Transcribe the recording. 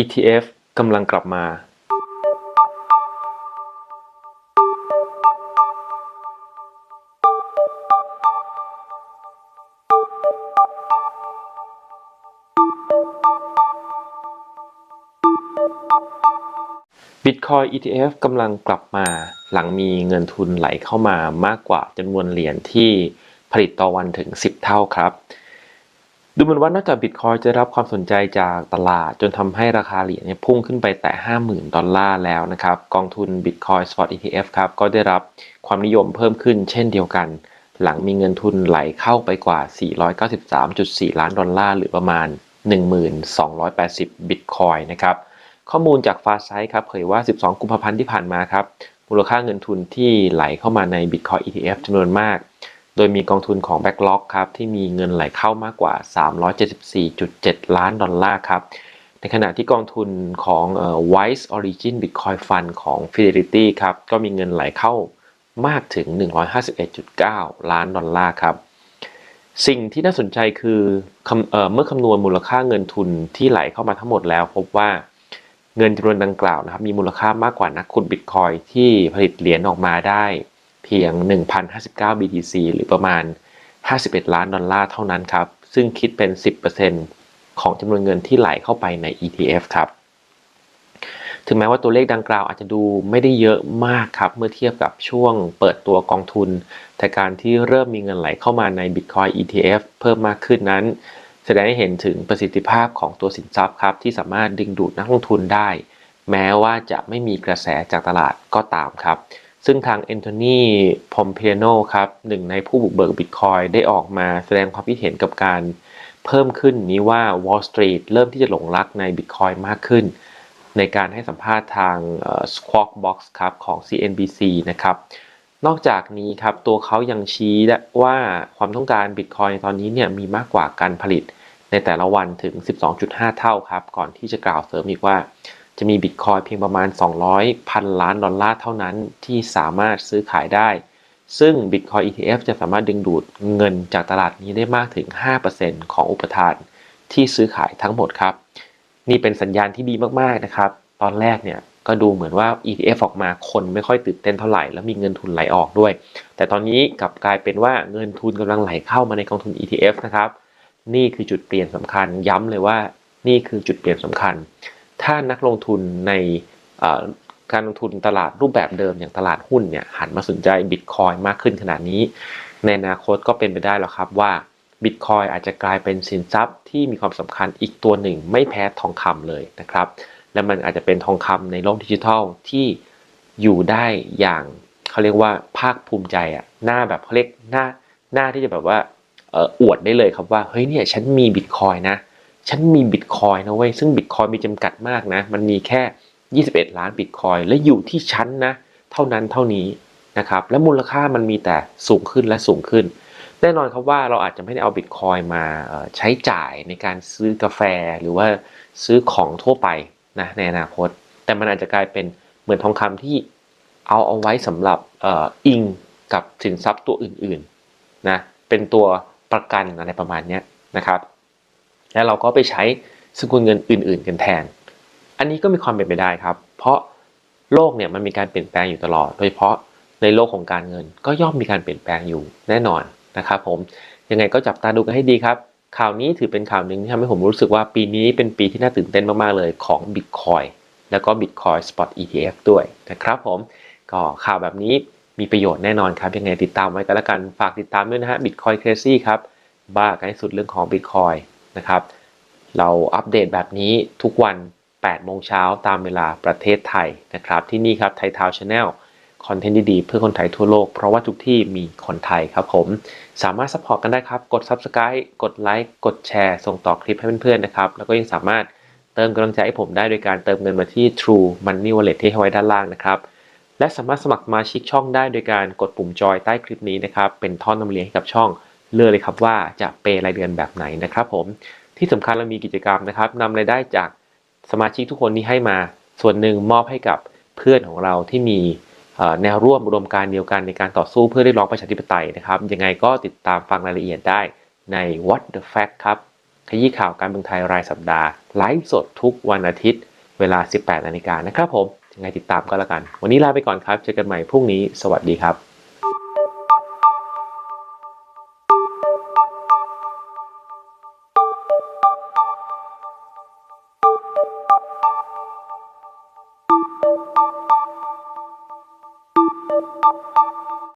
ETF กำลังกลับมา Bitcoin ETF กำลังกลับมา หลังมีเงินทุนไหลเข้ามามากกว่าจำนวนเหรียญที่ผลิตต่อวันถึง 10 เท่าครับ ดูเหมือนว่า นอกจาก Bitcoin จะรับความสนใจจากตลาด จนทำให้ราคาเหรียญเนี่ยพุ่งขึ้นไปแต่ 50,000 ดอลลาร์แล้วนะครับ กองทุน Bitcoin Spot ETF ครับ ก็ได้รับความนิยมเพิ่มขึ้นเช่นเดียวกัน หลังมีเงินทุนไหลเข้าไปกว่า 493.4 ล้านดอลลาร์ หรือประมาณ 1,280 Bitcoin นะครับ ข้อมูลจากฟาไซครับเผยว่า 12 กุมภาพันธ์ที่ผ่านมาครับมูลค่าเงินทุนที่ไหลเข้ามาใน Bitcoin ETF จำนวนมาก โดยมีกองทุนของ Backlog ครับที่มีเงินไหลเข้ามากกว่า 374.7 ล้านดอลลาร์ครับ ในขณะที่กองทุนของเอ่อ Wise Origin Bitcoin Fund ของ Fidelity ครับก็มีเงินไหลเข้ามากถึง 151.9 ล้านดอลลาร์ครับ สิ่งที่น่าสนใจคือเอเมื่อคำนวณมูลค่าเงินทุนที่ไหลเข้ามาทั้งหมดแล้ว พบว่าเงินจำนวนดังกล่าวนะครับมีมูลค่ามากกว่านักขุดบิตคอยที่ผลิตเหรียญออกมาได้ เพียง 1,059 BTC หรือประมาณ 51 ล้านดอลลาร์เท่านั้นครับ ซึ่งคิดเป็น 10%ของจำนวนเงินที่ไหลเข้าไปใน ETF ครับ ถึงแม้ว่าตัวเลขดังกล่าวอาจจะดูไม่ได้เยอะมากครับ เมื่อเทียบกับช่วงเปิดตัวกองทุน แต่การที่เริ่มมีเงินไหลเข้ามาใน Bitcoin ETF เพิ่มมากขึ้นนั้น แสดงให้เห็นถึงประสิทธิภาพของตัวสินทรัพย์ครับ ที่สามารถดึงดูดนักลงทุนได้ แม้ว่าจะไม่มีกระแสจากตลาดก็ตามครับ ซึ่งทางเอนโทนีพอมเพโนครับหนึ่งในผู้บุกเบิกบิตคอยได้ออกมาแสดงความคิดเห็นกับการเพิ่มขึ้นนี้ว่า Wall Street เริ่มที่จะหลงรักในบิตคอยมากขึ้น ในการให้สัมภาษณ์ทางเอ่อ Squawk Box ครับของ CNBC นะครับนอกจากนี้ครับตัวเขายังชี้ได้ว่าความต้องการบิตคอยในตอนนี้เนี่ยมีมากกว่าการผลิตในแต่ละวันถึง 12.5 เท่าครับ ก่อนที่จะกล่าวเสริมอีกว่า จะมีบิตคอยเพียงประมาณ 200พันล้านดอลลาร์เท่านั้นที่สามารถซื้อขายได้ ซึ่ง Bitcoin ETF จะสามารถดึงดูดเงินจากตลาดนี้ได้มากถึง 5%ของอุปทานที่ซื้อขายทั้งหมดครับ นี่เป็นสัญญาณที่ดีมากๆนะครับ ตอนแรกเนี่ยก็ดูเหมือนว่า ETF ออกมาคนไม่ค่อยตื่นเต้นเท่าไหร่ แล้วมีเงินทุนไหลออกด้วย แต่ตอนนี้กลับกลายเป็นว่าเงินทุนกำลังไหลเข้ามาในกองทุน ETF นะครับ นี่คือจุดเปลี่ยนสำคัญ ย้ำเลยว่านี่คือจุดเปลี่ยนสำคัญ ถ้านักลงทุนในการลงทุนตลาดรูปแบบเดิมอย่างตลาดหุ้นเนี่ยหันมาสนใจบิตคอยมากขึ้นขนาดนี้ ในอนาคตก็เป็นไปได้แล้วครับว่าบิตคอยอาจจะกลายเป็นสินทรัพย์ที่มีความสำคัญอีกตัวหนึ่งไม่แพ้ทองคำเลยนะครับ และมันอาจจะเป็นทองคำในโลกดิจิทัลที่อยู่ได้อย่างเขาเรียกว่าภาคภูมิใจอะหน้าแบบเขาเรียกหน้าหน้าที่จะแบบว่าเอ่ออวดได้เลยครับว่าเฮ้ยเนี่ยฉันมีบิตคอยนะ ฉันมีบิตคอยนะเว้ย ซึ่งบิตคอยมีจำกัดมากนะ มันมีแค่ 21 ล้านบิตคอยและอยู่ที่ชั้นนะ เท่านั้นเท่านี้นะครับ และมูลค่ามันมีแต่สูงขึ้นและสูงขึ้น แน่นอนครับว่าเราอาจจะไม่ได้เอาบิตคอยมาใช้จ่ายในการซื้อกาแฟหรือว่าซื้อของทั่วไปนะในอนาคต แต่มันอาจจะกลายเป็นเหมือนทองคำที่เอาเอาไว้สำหรับอ,อ,อิงกับสินทรัพย์ตัวอื่นๆนะ เป็นตัวประกันอะไรประมาณนี้นะครับ แล้วเราก็ไปใช้สกุลเงินอื่น ๆ กันแทน อันนี้ก็มีความเป็นไปได้ครับ เพราะโลกเนี่ยมันมีการเปลี่ยนแปลงอยู่ตลอด โดยเฉพาะในโลกของการเงินก็ย่อมมีการเปลี่ยนแปลงอยู่แน่นอนนะครับผมยังไงก็จับตาดูกันให้ดีครับ ข่าวนี้ถือเป็นข่าวหนึ่งที่ทำให้ผมรู้สึกว่าปีนี้เป็นปีที่น่าตื่นเต้นมาก ๆ เลยของ Bitcoin แล้วก็ Bitcoin Spot ETF ด้วยนะครับผมก็ข่าวแบบนี้มีประโยชน์แน่นอนครับ ยังไงติดตามไว้กันแล้วกันฝากติดตามด้วยนะฮะ Bitcoin Crazy ครับ บ้ากันให้สุดเรื่องของ Bitcoin นะครับ เราอัปเดตแบบนี้ทุกวัน8โมงเช้าตามเวลาประเทศไทยนะครับ ที่นี่ครับไทยทาวชาแนลคอนเทนต์ดีๆ เพื่อคนไทยทั่วโลก เพราะว่าทุกที่มีคนไทยครับผม สามารถสปอร์ตกันได้ครับ กด Subscribe กดไลค์กดแชร์ ส่งต่อคลิปให้เพื่อนๆนะครับ แล้วก็ยังสามารถเติมกำลังใจให้ผมได้โดยการเติมเงินมาที่ True Money Wallet ที่ให้ไว้ด้านล่างนะครับ และสามารถสมัครสมาชิกช่องได้โดยการกดปุ่มจอยใต้คลิปนี้นะครับ เป็นท่อนนำเลี้ยงให้กับช่อง เลือกเลยครับว่าจะเปย์รายเดือนแบบไหนนะครับผมที่สำคัญเรามีกิจกรรมนะครับนำรายได้จากสมาชิกทุกคนที่ให้มาส่วนหนึ่งมอบให้กับเพื่อนของเราที่มีแนวร่วมอุดมการเดียวกันในการต่อสู้เพื่อได้ร้องประชาธิปไตยนะครับ ยังไงก็ติดตามฟังรายละเอียดได้ใน What the Fact ครับขยี้ข่าวการเมืองไทยรายสัปดาห์ไลฟ์สดทุกวันอาทิตย์ เวลา 18นาฬิกานะครับผมยังไงติดตามก็แล้วกัน วันนี้ลาไปก่อนครับ เจอกันใหม่พรุ่งนี้ สวัสดีครับ